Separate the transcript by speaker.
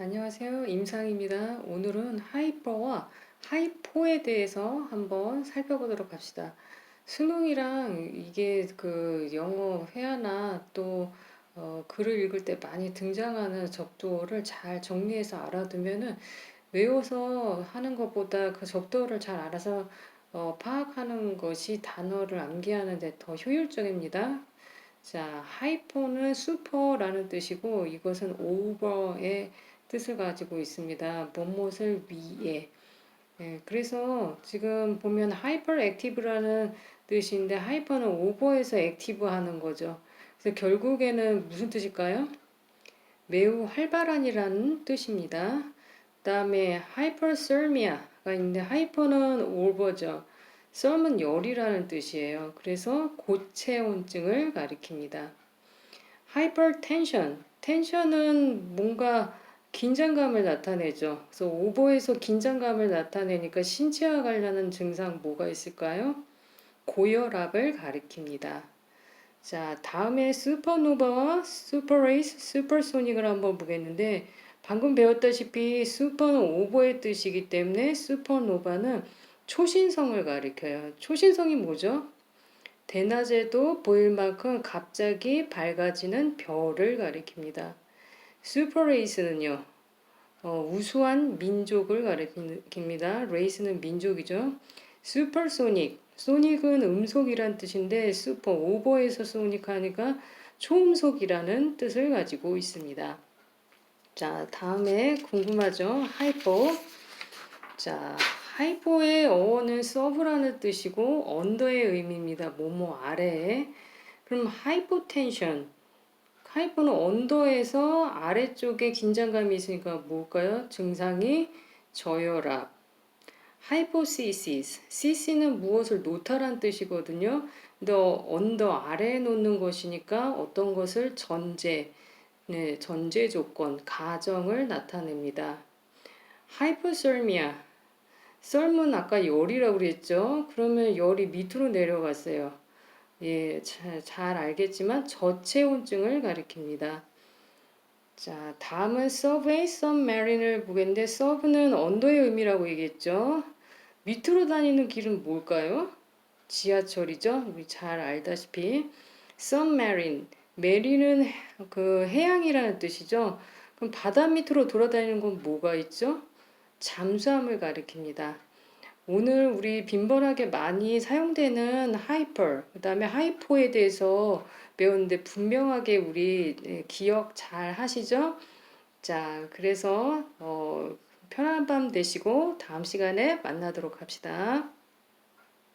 Speaker 1: 안녕하세요. 임상입니다. 오늘은 하이퍼와 하이포에 대해서 한번 살펴보도록 합시다. 수능이랑 이게 그 영어 회화나 또 어, 글을 읽을 때 많이 등장하는 접두어를 잘 정리해서 알아두면은 외워서 하는 것보다 그 접두어를 잘 알아서 어, 파악하는 것이 단어를 암기하는 데 더 효율적입니다. 자, 하이퍼는 슈퍼라는 뜻이고 이것은 오버의 뜻을 가지고 있습니다. 무엇을 위해. 예, 그래서 지금 보면 하이퍼 액티브라는 뜻인데 하이퍼는 오버에서 액티브 하는 거죠. 그래서 결국에는 무슨 뜻일까요? 매우 활발한이라는 뜻입니다. 그다음에 하이퍼설미아가 있는데 하이퍼는 오버죠. 썰은 열이라는 뜻이에요. 그래서 고체온증을 가리킵니다. 하이퍼텐션. 텐션은 뭔가 긴장감을 나타내죠. 그래서 오버에서 긴장감을 나타내니까 신체와 관련한 증상 뭐가 있을까요? 고혈압을 가리킵니다. 자, 다음에 슈퍼노바와 슈퍼레이스, 슈퍼소닉을 한번 보겠는데 방금 배웠다시피 슈퍼는 오버의 뜻이기 때문에 슈퍼노바는 초신성을 가리켜요. 초신성이 뭐죠? 대낮에도 보일 만큼 갑자기 밝아지는 별을 가리킵니다. 슈퍼 레이스는요, 어, 우수한 민족을 가리킵니다. 레이스는 민족이죠. 슈퍼소닉, 소닉은 음속이란 뜻인데 슈퍼 오버에서 소닉 하니까 초음속이라는 뜻을 가지고 있습니다. 자, 다음에 궁금하죠? 하이퍼. 자, 하이퍼의 어원은 서브라는 뜻이고 언더의 의미입니다. 뭐뭐 아래에. 그럼 하이포텐션. 하이퍼는 언더에서 아래쪽에 긴장감이 있으니까 뭘까요? 증상이 저혈압. 하이포시시스. 시시는 무엇을 놓다란 뜻이거든요. 근데 언더 아래에 놓는 것이니까 어떤 것을 전제, 네, 전제 조건, 가정을 나타냅니다. 하이포설미아. 썰문 아까 열이라고 그랬죠? 그러면 열이 밑으로 내려갔어요. 예, 잘, 잘 알겠지만 저체온증을 가리킵니다. 자, 다음은 서브웨이 썸메린을 보겠는데 서브는 언더의 의미라고 얘기했죠. 밑으로 다니는 길은 뭘까요? 지하철이죠. 우리 잘 알다시피 썸메린 메린은 그 해양이라는 뜻이죠. 그럼 바다 밑으로 돌아다니는 건 뭐가 있죠? 잠수함을 가리킵니다. 오늘 우리 빈번하게 많이 사용되는 하이퍼, 그 다음에 하이포에 대해서 배웠는데 분명하게 우리 예, 기억 잘 하시죠? 자, 그래서 어, 편안한 밤 되시고 다음 시간에 만나도록 합시다.